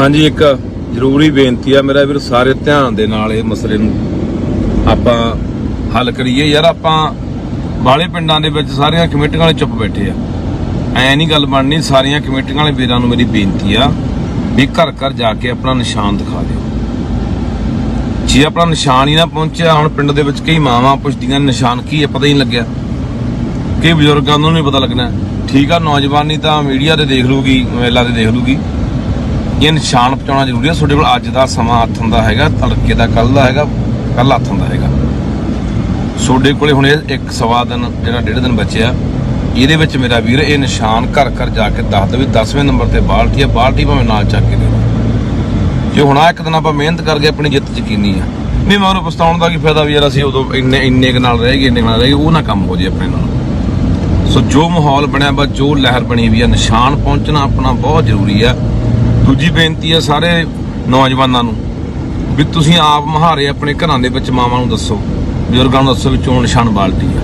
ਹਾਂਜੀ, ਇੱਕ ਜ਼ਰੂਰੀ ਬੇਨਤੀ ਆ ਮੇਰਾ ਵੀਰ, ਸਾਰੇ ਧਿਆਨ ਦੇ ਨਾਲ ਇਹ ਮਸਲੇ ਨੂੰ ਆਪਾਂ ਹੱਲ ਕਰੀਏ। ਯਾਰ, ਆਪਾਂ ਬਾਲੇ ਪਿੰਡਾਂ ਦੇ ਵਿੱਚ ਸਾਰੀਆਂ ਕਮੇਟੀਆਂ ਵਾਲੇ ਚੁੱਪ ਬੈਠੇ ਆ। ਐ ਨਹੀਂ ਗੱਲ ਬਣਨੀ, ਸਾਰੀਆਂ ਕਮੇਟੀਆਂ ਵਾਲੇ ਵੀਰਾਂ ਨੂੰ ਮੇਰੀ ਬੇਨਤੀ ਆ ਵੀ ਘਰ ਘਰ ਜਾ ਕੇ ਆਪਣਾ ਨਿਸ਼ਾਨ ਦਿਖਾ ਦਿਓ। ਜੇ ਆਪਣਾ ਨਿਸ਼ਾਨ ਹੀ ਨਾ ਪਹੁੰਚਿਆ, ਹੁਣ ਪਿੰਡ ਦੇ ਵਿੱਚ ਕਈ ਮਾਵਾਂ ਪੁੱਛਦੀਆਂ ਨਿਸ਼ਾਨ ਕੀ ਹੈ ਪਤਾ ਹੀ ਨਹੀਂ ਲੱਗਿਆ। ਕਈ ਬਜ਼ੁਰਗਾਂ ਨੂੰ ਨਹੀਂ ਪਤਾ ਲੱਗਣਾ। ਠੀਕ ਆ, ਨੌਜਵਾਨੀ ਤਾਂ ਮੀਡੀਆ ਤੇ ਦੇਖ ਲੂਗੀ ਮੋਬਾਈਲਾਂ ਤੇ ਦੇਖ ਲੂਗੀ ਇਹ ਨਿਸ਼ਾਨ ਪਹੁੰਚਾਉਣਾ ਜ਼ਰੂਰੀ ਹੈ ਤੁਹਾਡੇ ਕੋਲ ਅੱਜ ਦਾ ਸਮਾਂ ਹੱਥ ਹੁੰਦਾ ਹੈਗਾ, ਤੜਕੇ ਦਾ ਕੱਲ ਦਾ ਹੈਗਾ ਕੱਲ ਹੱਥ ਹੁੰਦਾ ਹੈਗਾ। ਤੁਹਾਡੇ ਕੋਲੇ ਹੁਣ ਇਹ ਇੱਕ ਸਵਾ ਦਿਨ, ਜਿਹੜਾ ਡੇਢ ਦਿਨ ਬਚਿਆ, ਇਹਦੇ ਵਿੱਚ ਮੇਰਾ ਵੀਰ ਇਹ ਨਿਸ਼ਾਨ ਘਰ ਘਰ ਜਾ ਕੇ ਦੱਸ ਦੇ ਵੀ 10ਵੇਂ ਨੰਬਰ ਤੇ ਬਾਲਟੀ ਆ, ਬਾਲਟੀ ਭਾਵੇਂ ਨਾਲ ਚੱਕ ਕੇ ਦੇ ਜੇ ਹੁਣ ਆ ਇੱਕ ਦਿਨ ਆਪਾਂ ਮਿਹਨਤ ਕਰਕੇ ਆਪਣੀ ਜਿੱਤ ਯਕੀਨੀ ਆ। ਨਹੀਂ, ਮੈਂ ਉਹਨੂੰ ਪਛਤਾਉਣ ਦਾ ਕੀ ਫਾਇਦਾ ਵੀ ਯਾਰ, ਅਸੀਂ ਉਦੋਂ ਇੰਨੇ ਇੰਨੇ ਕੁ ਨਾਲ ਰਹਿ ਗਏ, ਇੰਨੇ ਕੁ ਨਾਲ ਰਹਿ ਗਏ, ਉਹ ਨਾ ਕੰਮ ਹੋ ਜੇ ਆਪਣੇ ਨਾਲ। ਸੋ ਜੋ ਮਾਹੌਲ ਬਣਿਆ ਬਾ ਜੋ ਲਹਿਰ ਬਣੀ ਵੀ ਆ, ਨਿਸ਼ਾਨ ਪਹੁੰਚਣਾ ਆਪਣਾ ਬਹੁਤ ਜ਼ਰੂਰੀ ਆ। ਦੂਜੀ ਬੇਨਤੀ ਹੈ ਸਾਰੇ ਨੌਜਵਾਨਾਂ ਨੂੰ ਵੀ ਤੁਸੀਂ ਆਪ ਮਹਾਰੇ ਆਪਣੇ ਘਰਾਂ ਦੇ ਵਿੱਚ ਮਾਵਾਂ ਨੂੰ ਦੱਸੋ, ਬਜ਼ੁਰਗਾਂ ਨੂੰ ਦੱਸੋ ਵੀ ਚੋਣ ਨਿਸ਼ਾਨ ਬਾਲਟੀ ਆ।